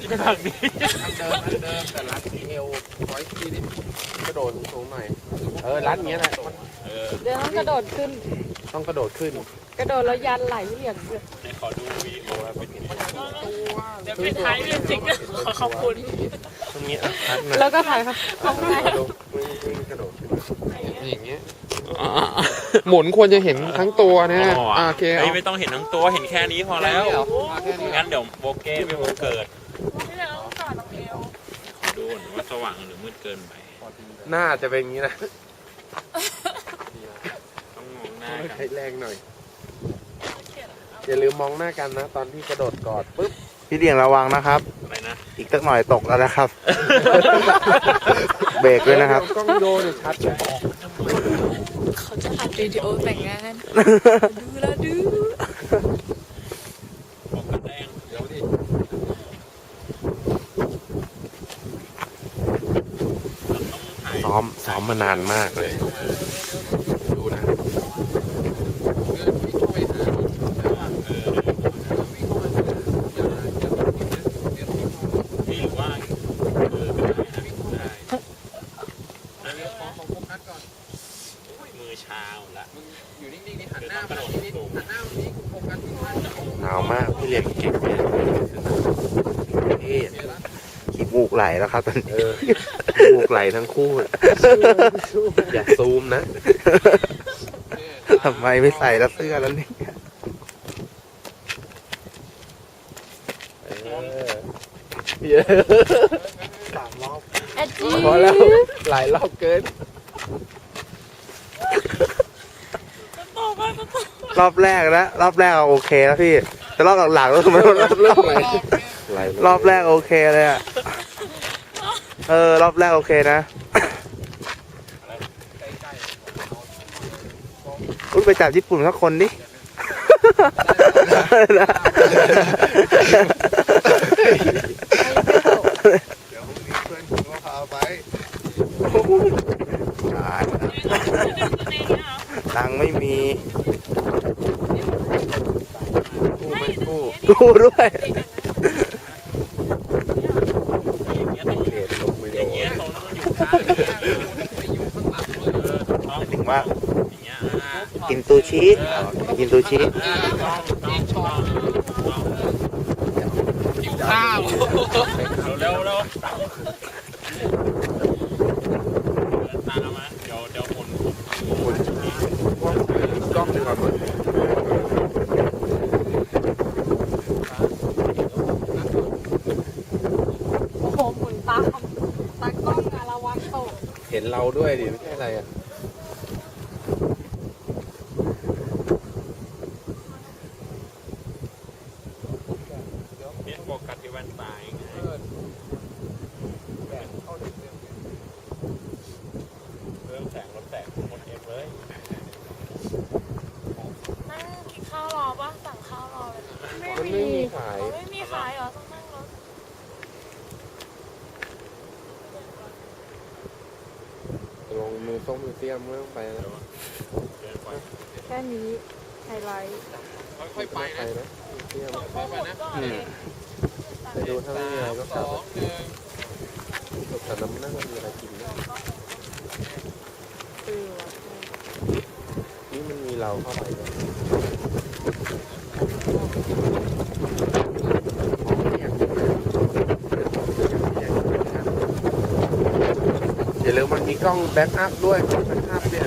มันจะฝั่งนี้อันเดิมอันเดิมแต่รัดเอวร้อยทีนี่กระโดดสูงๆหน่อยเออรัดอย่างเงี้ยแหละมันเออเดี๋ยวต้องกระโดดขึ้นต้องกระโดดขึ้นก ระโดดแล้วยันไหลเหวี่ยงเลยไหนขอดูวีดีโอแล้วเป็นไงเดี๋ยวไปถ่ายเรื่องจริงก็ขอขอบคุณตรงนี้อะรัดหน่อยแล้วก็ถ่ายครับขอบคุณกระโดดวิ่งวิ่งกระโดดขึ้นมาอย่างเงี้ยอ่าหมุนควรจะเห็นทั้งตัวนะอ๋ออ่าโอเคเฮ้ยเอาไม่ต้องเห็นทั้งตัวเห็นแค่นี้พอแล้วเอาแค่นี้เหรองั้นเดี๋ยวโบเก้ไม่บังเกิดที่เราต้องต่อน้องเอวขอดูก่อนว่าสว่างหรือมืดเกินไปหน้าจะเป็นอย่างนี้นะต้องมองหน้ากันใช้แรงหน่อย อย่าลืมมองหน้ากันนะ ตอนที่กระโดดกอดปุ๊บพี่เดียงระวังนะครับ อะไรนะ อีกสักหน่อยตกแล้วนะครับ เบรกด้วยนะครับ กล้องโยนเนี่ยชัดเลยเขาจะอัดวิดีโอแต่งงาน ดูแลวดูบอกกันแดงเดี๋ยวดิเราต้องถ่ายซ้อมซ้อมมานานมากเลย ดูนะ นี่หรือว่าเออได้นะ ได้มือชาหมดละอยู่นิ่งๆนี่หันหน้ามาที่นี่หันหน้ามาที่คุณโฟกัสที่มันหนาวมากพี่เรียนเก่งมากพี่ขี้มูกไหลแล้วครับตอนนี้เออมูกไหลทั้งคู่อย่าซูมนะทำไมไม่ใส่แล้วเสื้อแล้วนี่เออเยอะสามรอบ แอดจี พอแล้วหลายรอบเกิน รอบแรกนะรอบแรกเอาโอเคแล้วพี่ แต่รอบหลังๆก็ไม่รอบรอบไหลรอบแรกโอเคเลยอะเออ รอบแรกโอเคนะอุ้ยไปจับญี่ปุ่นสักคนดิเดี๋ยวมีเพื่อนผมก็พาไป ตังค์ไม่มีกู้ไม่กู้กูด้วยอย่างเงี้ยต้องเพจลงวิอดีย่างโอเงี้ยต้องอยู่ข้างต้องถึงว่าอย่างเงี้ยอ่ากินซูชิกินซูชิ ข้าว เร็วเร็วตามมาเดี๋ยวเดี๋ยวหมุน กล้องดีกว่ามั้ง โอ้โหหมุนตามตากล้องอะระวังตก เห็นเราด้วยดิไม่ใช่อะไรอะเนี่ยโฟกัสที่แว่นตาเองไงเรื่องแสงลดแสงหมดเองเลยนั่งกินข้าวรอปะสั่งข้าวรอเลยไม่มันมีไม่มีขายอ๋อไม่มีขายเหรอ ต้องนั่งรถลงมือส้มมือเตี้ยมไม่ต้องไปแล้วเดินไปแค่นี้ไฮไลท์ค่อยๆไปนะมือเตี้ยมค่อยๆนะอืมไปดูถ้าไม่มีอะไรก็กลับแต่น้ำนั่งมีอะไรกินนะเออนี่มันมีเราเข้าไปด้วยาลืมมันมีกล้องแบ็กอัพด้วยแบ็กอัพเนี่ย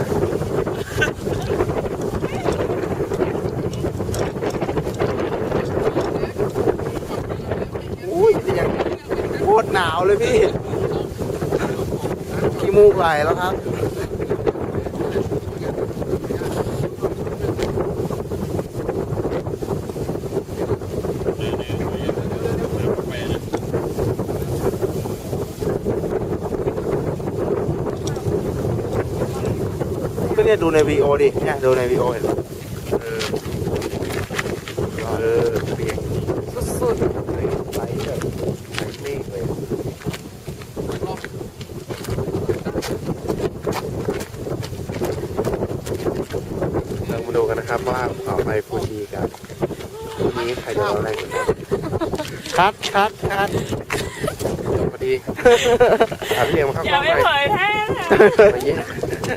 อุ้ยยังโคตรหนาวเลยพี่ขี้มูกไหลแล้วครับ เดินเดินไปไปนะ ก็ เนี่ยดูในวีโอดิเนี่ยดูในวีโอเห็นปะเออเออเปียกสุดไหลไหลแบบไหลเมฆเลยเรามาดูกันนะครับว่าต่อไปฟูจิกับพรุ่งนี้ใครจะเอาอะไรกันบ้างชัดชัด ชัดพอดีถามพี่เอ็มเข้าอย่าไปไปเผยแพร่นะไปเย็น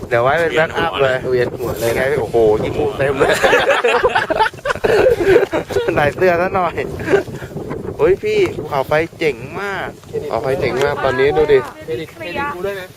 เดี๋ยวไว้เป็นแบ็กอัพเลยเวียนหัวเลเลยยไงนะโอ้โหยิงมุมเต็มเลยไหนเสื้อซะหน่อยเฮ้ยพี่ภูเขาไฟเจ๋งมากเอาไฟเจ๋งมากตอนนี้ดูดิเคลียร์ดูด้วยนะ